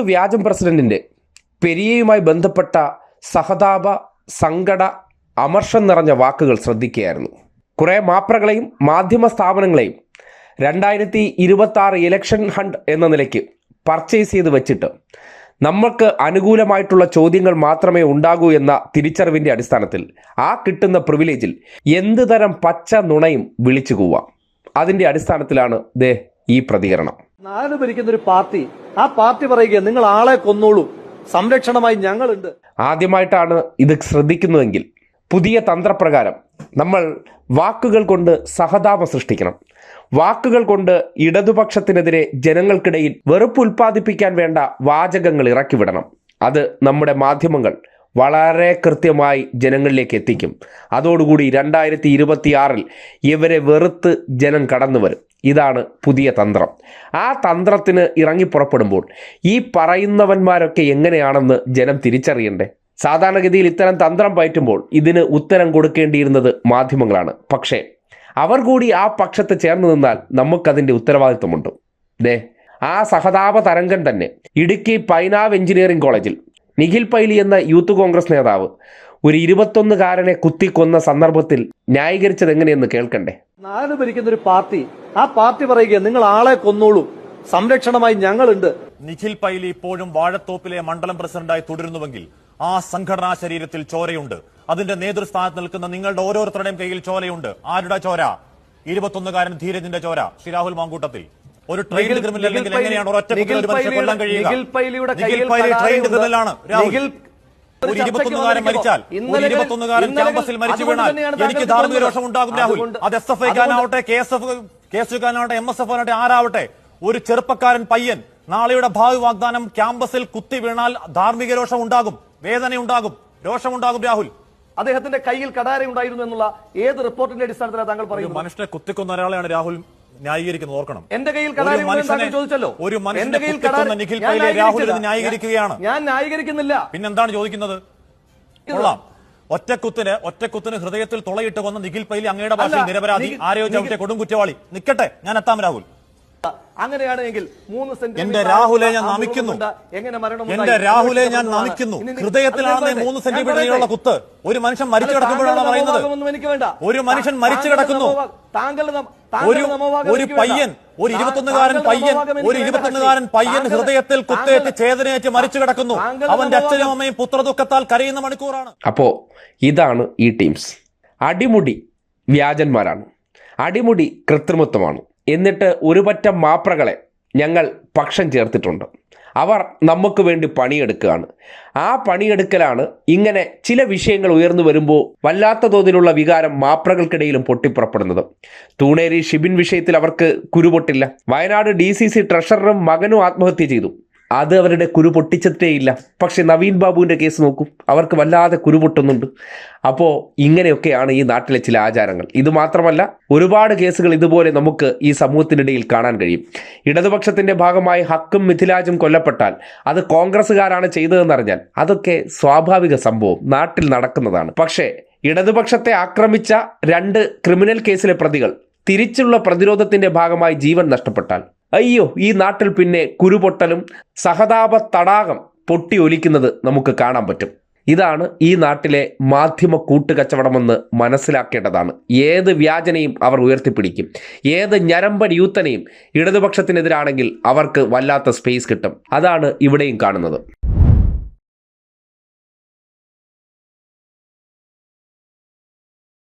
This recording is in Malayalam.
വ്യാജം പ്രസിഡന്റിന്റെ പെരിയയുമായി ബന്ധപ്പെട്ട സഹതാപ സങ്കട അമർഷം നിറഞ്ഞ വാക്കുകൾ ശ്രദ്ധിക്കുകയായിരുന്നു. കുറേ മാപ്രകളെയും മാധ്യമ സ്ഥാപനങ്ങളെയും രണ്ടായിരത്തി ഇരുപത്തി ആറ് ഇലക്ഷൻ ഹണ്ട് എന്ന നിലയ്ക്ക് പർച്ചേസ് ചെയ്ത് വെച്ചിട്ട് നമ്മൾക്ക് അനുകൂലമായിട്ടുള്ള ചോദ്യങ്ങൾ മാത്രമേ ഉണ്ടാകൂ എന്ന തിരിച്ചറിവിന്റെ അടിസ്ഥാനത്തിൽ ആ കിട്ടുന്ന പ്രിവിലേജിൽ എന്ത് തരം പച്ച നുണയും വിളിച്ചു കൂവാം. അതിന്റെ അടിസ്ഥാനത്തിലാണ് ദേ ഈ പ്രതികരണം. നാട് ഭരിക്കുന്ന ഒരു പാർട്ടി ആ പാർട്ടി പറയുക നിങ്ങൾ ആളെ കൊന്നോളൂ. സംരക്ഷണമായി ഞങ്ങളുണ്ട്. ആദ്യമായിട്ടാണ് ഇത് ശ്രദ്ധിക്കുന്നതെങ്കിൽ പുതിയ തന്ത്രപ്രകാരം നമ്മൾ വാക്കുകൾ കൊണ്ട് സഹതാപം സൃഷ്ടിക്കണം. വാക്കുകൾ കൊണ്ട് ഇടതുപക്ഷത്തിനെതിരെ ജനങ്ങൾക്കിടയിൽ വെറുപ്പ് ഉൽപ്പാദിപ്പിക്കാൻ വേണ്ട വാചകങ്ങൾ ഇറക്കിവിടണം അത് നമ്മുടെ മാധ്യമങ്ങൾ വളരെ കൃത്യമായി ജനങ്ങളിലേക്ക് എത്തിക്കും. അതോടുകൂടി രണ്ടായിരത്തി ഇരുപത്തിയാറിൽ ഇവരെ വെറുത്ത് ജനം കടന്നു വരും ഇതാണ് പുതിയ തന്ത്രം. ആ തന്ത്രത്തിന് ഇറങ്ങി പുറപ്പെടുമ്പോൾ ഈ പറയുന്നവന്മാരൊക്കെ എങ്ങനെയാണെന്ന് ജനം തിരിച്ചറിയണ്ടേ? സാധാരണഗതിയിൽ ഇത്തരം തന്ത്രം പയറ്റുമ്പോൾ ഇതിന് ഉത്തരം കൊടുക്കേണ്ടിയിരുന്നത് മാധ്യമങ്ങളാണ്. പക്ഷേ അവർ കൂടി ആ പക്ഷത്ത് ചേർന്ന് നിന്നാൽ നമുക്കതിന്റെ ഉത്തരവാദിത്വമുണ്ട്. ദേ ആ സഹതാപ തരംഗം തന്നെ ഇടുക്കി പൈനാവ് എഞ്ചിനീയറിംഗ് കോളേജിൽ നിഖിൽ പൈലി എന്ന യൂത്ത് കോൺഗ്രസ് നേതാവ് ഒരു ഇരുപത്തൊന്നുകാരനെ കുത്തിക്കൊന്ന സന്ദർഭത്തിൽ ന്യായീകരിച്ചത് എങ്ങനെയെന്ന് കേൾക്കണ്ടേ? നാട് ഭരിക്കുന്ന ഒരു പാർട്ടി ആ പാർട്ടി പറയുക നിങ്ങൾ ആളെ കൊന്നോളൂ. സംരക്ഷണമായി ഞങ്ങളുണ്ട്. നിഖിൽ പൈലി ഇപ്പോഴും വാഴത്തോപ്പിലെ മണ്ഡലം പ്രസിഡന്റായി തുടരുന്നുവെങ്കിൽ ആ സംഘടനാ ശരീരത്തിൽ ചോരയുണ്ട്. അതിന്റെ നേതൃസ്ഥാനത്ത് നിൽക്കുന്ന നിങ്ങളുടെ ഓരോരുത്തരുടെയും കയ്യിൽ ചോരയുണ്ട്. ആരുടെ ചോര? ഇരുപത്തൊന്നുകാരൻ ധീരജിന്റെ ചോര. ശ്രീ രാഹുൽ മാങ്കൂട്ടത്തിൽ. ഒരു ട്രെയിൻ ക്രിമിനൽ എങ്ങനെയാണ് ഒരൊറ്റ കൊല്ലാൻ കഴിയുക? നിഖിൽ പൈലിയുടെ ട്രെയിൻഡ് ക്രിമിനലാണ് രാഹുൽ. ഒരു ചർച്ചയ്ക്ക് ഇരുപത്തൊന്നുകാരൻ മരിച്ചാൽ ഒരു ഇന്നലെ- ഇരുപത്തൊന്നുകാരൻ ക്യാമ്പസിൽ മരിച്ചു വീണാൽ തന്നെയാണ് എനിക്ക് താങ്കൾക്ക് ധാർമ്മിക രോഷം ഉണ്ടാകും രാഹുൽ. അത് S F ഐക്കാനാവട്ടെ K S F K S യുക്കാനാവട്ടെ M S F ആവട്ടെ ആരാവട്ടെ ഒരു ചെറുപ്പക്കാരൻ പയ്യൻ നാളെയുടെ ഭാവി വാഗ്ദാനം ക്യാമ്പസിൽ കുത്തി വീണാൽ ധാർമ്മിക രോഷം ഉണ്ടാകും വേദന ഉണ്ടാകും രോഷമുണ്ടാകും രാഹുൽ. അദ്ദേഹത്തിന്റെ കയ്യിൽ കടാര ഉണ്ടായിരുന്നു എന്നുള്ള ഏത് റിപ്പോർട്ടിന്റെ അടിസ്ഥാനത്തിലാണ് താങ്കൾ പറയുന്നത്? മനുഷ്യനെ കുത്തിക്കൊന്ന ഒരാളെയാണ് രാഹുൽ ന്യായീകരിക്കുന്നത് ഓർക്കണം. എന്റെ കയ്യിൽ ചോദിച്ചല്ലോ. ഒരു മനുഷ്യന്റെ കയ്യിൽ നിഖിൽ രാഹുൽ ന്യായീകരിക്കുകയാണ്. ഞാൻ ന്യായീകരിക്കുന്നില്ല. പിന്നെന്താണ് ചോദിക്കുന്നത്? കൊള്ളാം. ഒറ്റക്കുത്തിന് ഒറ്റക്കുത്തിന് ഹൃദയത്തിൽ തുളയിട്ട് കൊന്ന നിഖിൽ പൈലി അങ്ങയുടെ ഭാഷയിൽ നിരപരാധി ആരോഗ്യ കൊടും കുറ്റവാളി നിക്കട്ടെ ഞാൻ എത്താം രാഹുൽ. അങ്ങനെയാണെങ്കിൽ മൂന്ന് സെന്റിമീറ്റർ എന്റെ രാഹുലെ ഞാൻ നമിക്കുന്നു. എങ്ങനെ മരണം എന്റെ? രാഹുലെ ഞാൻ നമിക്കുന്നു ഹൃദയത്തിലാണ് മൂന്ന്. സെന്റിമീറ്റർ. കുത്ത് ഒരു മനുഷ്യൻ മരിച്ചു കിടക്കുമ്പോഴാണ് പറയുന്നത് എനിക്ക് വേണ്ട. ഒരു മനുഷ്യൻ മരിച്ചു കിടക്കുന്നു താങ്കൾ ഒരു ഒരു പയ്യൻ ഒരു ഇരുപത്തൊന്നുകാരൻ പയ്യൻ ഒരു ഇരുപത്തൊന്നുകാരൻ പയ്യൻ ഹൃദയത്തിൽ കുത്തേറ്റ് ചേതനയേറ്റ് മരിച്ചു കിടക്കുന്നു അവന്റെ അച്ഛനും അമ്മയും പുത്രദുഃഖത്താൽ കരയുന്ന മണിക്കൂറാണ് അപ്പോ ഇതാണ് ഈ ടീംസ് അടിമുടി വ്യാജന്മാരാണ് അടിമുടി കൃത്രിമത്വമാണ് എന്നിട്ട് ഒരുപറ്റം മാപ്രകളെ ഞങ്ങൾ പക്ഷം ചേർത്തിട്ടുണ്ട്. അവർ നമുക്ക് വേണ്ടി പണിയെടുക്കുകയാണ്. ആ പണിയെടുക്കലാണ് ഇങ്ങനെ ചില വിഷയങ്ങൾ ഉയർന്നു വരുമ്പോൾ വല്ലാത്ത തോതിലുള്ള വികാരം മാപ്രകൾക്കിടയിലും പൊട്ടിപ്പുറപ്പെടുന്നത്. തൂണേരി ഷിബിൻ വിഷയത്തിൽ അവർക്ക് കുരുപൊട്ടില്ല. വയനാട് ഡി സി സി ട്രഷററും മകനും ആത്മഹത്യ ചെയ്തു. അത് അവരുടെ കുരു പൊട്ടിച്ചിട്ടേയില്ല പക്ഷെ നവീൻ ബാബുവിന്റെ കേസ് നോക്കും. അവർക്ക് വല്ലാതെ കുരു പൊട്ടുന്നുണ്ട്. അപ്പോൾ ഇങ്ങനെയൊക്കെയാണ് ഈ നാട്ടിലെ ചില ആചാരങ്ങൾ. ഇത് മാത്രമല്ല ഒരുപാട് കേസുകൾ ഇതുപോലെ നമുക്ക് ഈ സമൂഹത്തിനിടയിൽ കാണാൻ കഴിയും. ഇടതുപക്ഷത്തിന്റെ ഭാഗമായി ഹക്കും മിഥിലാജും കൊല്ലപ്പെട്ടാൽ അത് കോൺഗ്രസ്സുകാരാണ് ചെയ്തതെന്നറിഞ്ഞാൽ അതൊക്കെ സ്വാഭാവിക സംഭവം. നാട്ടിൽ നടക്കുന്നതാണ്. പക്ഷേ ഇടതുപക്ഷത്തെ ആക്രമിച്ച രണ്ട് ക്രിമിനൽ കേസിലെ പ്രതികൾ തിരിച്ചുള്ള പ്രതിരോധത്തിന്റെ ഭാഗമായി ജീവൻ നഷ്ടപ്പെട്ടാൽ അയ്യോ ഈ നാട്ടിൽ പിന്നെ കുരുപൊട്ടലും സഹതാപ തടാകം പൊട്ടി ഒലിക്കുന്നത് നമുക്ക് കാണാൻ പറ്റും. ഇതാണ് ഈ നാട്ടിലെ മാധ്യമ കൂട്ടുകച്ചവടമെന്ന് മനസ്സിലാക്കേണ്ടതാണ്. ഏത് വ്യാജനയും അവർ ഉയർത്തിപ്പിടിക്കും. ഏത് ഞരമ്പൻ യൂത്തനെയും ഇടതുപക്ഷത്തിനെതിരാണെങ്കിൽ അവർക്ക് വല്ലാത്ത സ്പേസ് കിട്ടും. അതാണ് ഇവിടെയും കാണുന്നത്.